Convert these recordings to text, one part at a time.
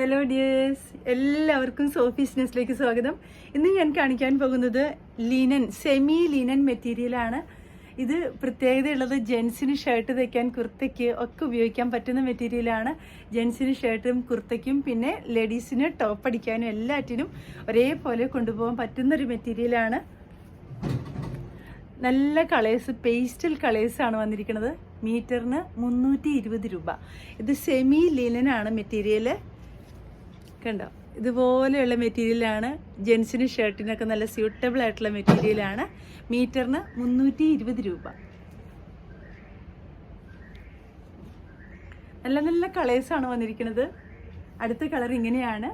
Hello dears എല്ലാവർക്കും സോഫീസ്നെസ്സിലേക്ക് സ്വാഗതം. ഇന്ന് ഞാൻ കാണിക്കാൻ പോകുന്നത് ലിനൻ സെമി ലിനൻ മെറ്റീരിയലാണ് ഇത് പ്രത്യേകതയുള്ളത് ജെൻസിന് ഷർട്ട് തയ്ക്കാൻ കുർത്തയ്ക്ക് ഒക്കെ ഉപയോഗിക്കാൻ പറ്റുന്ന മെറ്റീരിയലാണ് ജെൻസിന് ഷർട്ടും കുർത്തയ്ക്കും പിന്നെ ലേഡീസിന് ടോപ്പ് അടിക്കാനും എല്ലാറ്റിനും ഒരേപോലെ കൊണ്ടുപോകാൻ പറ്റുന്നൊരു മെറ്റീരിയലാണ് നല്ല കളേഴ്സ് പേസ്റ്റൽ കളേഴ്സാണ് വന്നിരിക്കുന്നത്. മീറ്ററിന് മുന്നൂറ്റി രൂപ. ഇത് സെമി ലിനൻ ആണ് മെറ്റീരിയൽ കണ്ടോ? ഇതുപോലെയുള്ള മെറ്റീരിയലാണ്. ജെൻസിന് ഷർട്ടിനൊക്കെ നല്ല സ്യൂട്ടബിൾ ആയിട്ടുള്ള മെറ്റീരിയലാണ്. മീറ്ററിന് മുന്നൂറ്റി ഇരുപത് രൂപ. നല്ല നല്ല കളേഴ്സാണ് വന്നിരിക്കുന്നത്. അടുത്ത കളർ ഇങ്ങനെയാണ്.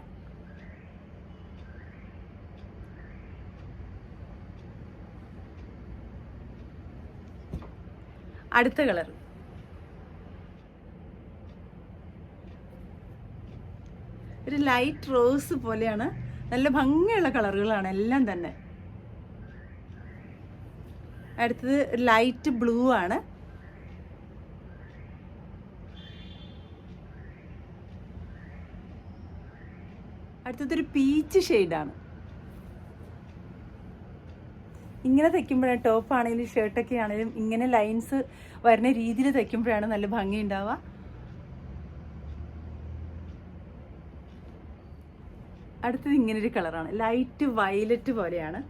അടുത്ത കളർ. ഒരു ലൈറ്റ് റോസ് പോലെയാണ്. നല്ല ഭംഗിയുള്ള കളറുകളാണ് എല്ലാം തന്നെ. അടുത്തത് ലൈറ്റ് ബ്ലൂ ആണ്. അടുത്തതൊരു പീച്ച് ഷെയ്ഡാണ് ഇങ്ങനെ തയ്ക്കുമ്പോഴാണ് ടോപ്പാണെങ്കിലും ഷർട്ടൊക്കെ ആണെങ്കിലും ഇങ്ങനെ ലൈൻസ് വരുന്ന രീതിയിൽ തയ്ക്കുമ്പോഴാണ് നല്ല ഭംഗി ഉണ്ടാവുക. അടുത്തത് ഇങ്ങനൊരു കളറാണ്. ലൈറ്റ് വയലറ്റ് പോലെയാണ്.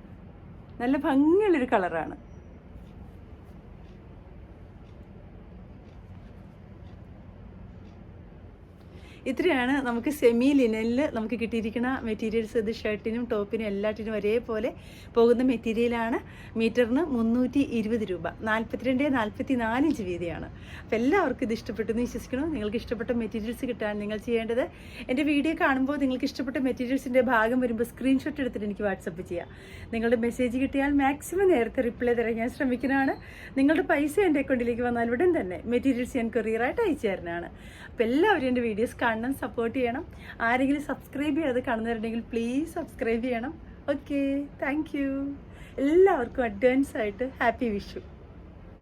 നല്ല ഭംഗിയുള്ളൊരു കളറാണ്. ഇത്രയാണ് നമുക്ക് സെമി ലിനനിൽ നമുക്ക് കിട്ടിയിരിക്കുന്ന മെറ്റീരിയൽസ് ഇത് ഷർട്ടിനും ടോപ്പിനും എല്ലാറ്റിനും ഒരേപോലെ പോകുന്ന മെറ്റീരിയലാണ് മീറ്ററിന് മുന്നൂറ്റി ഇരുപത് രൂപ. നാൽപ്പത്തിരണ്ട് നാൽപ്പത്തി നാല് ഇഞ്ച് വീതിയാണ്. അപ്പോൾ എല്ലാവർക്കും ഇത് ഇഷ്ടപ്പെട്ടെന്ന് വിശ്വസിക്കണം നിങ്ങൾക്ക് ഇഷ്ടപ്പെട്ട മെറ്റീരിയൽസ് കിട്ടാൻ നിങ്ങൾ ചെയ്യേണ്ടത് എന്റെ വീഡിയോ കാണുമ്പോൾ നിങ്ങൾക്ക് ഇഷ്ടപ്പെട്ട മെറ്റീരിയൽസിന്റെ ഭാഗം വരുമ്പോൾ സ്ക്രീൻഷോട്ട് എടുത്തിട്ട് എനിക്ക് വാട്സപ്പ് ചെയ്യാം. നിങ്ങളുടെ മെസ്സേജ് കിട്ടിയാൽ മാക്സിമം നേരത്തെ റിപ്ലൈ തരാൻ ഞാൻ ശ്രമിക്കുന്നതാണ്. നിങ്ങളുടെ പൈസ എന്റെ അക്കൗണ്ടിലേക്ക് വന്നാൽ ഉടൻ തന്നെ മെറ്റീരിയൽസ് ഞാൻ കൊറിയറായിട്ട് അയച്ചു തരുന്നതാണ്. അപ്പോൾ എല്ലാവരും എന്റെ വീഡിയോസ് കാണണം സപ്പോർട്ട് ചെയ്യണം. ആരെങ്കിലും സബ്സ്ക്രൈബ് ചെയ്യാതെ കാണുന്നവരുണ്ടെങ്കിൽ പ്ലീസ് സബ്സ്ക്രൈബ് ചെയ്യണം. ഓക്കെ താങ്ക് എല്ലാവർക്കും അഡ്വാൻസ് ആയിട്ട് ഹാപ്പി വിഷു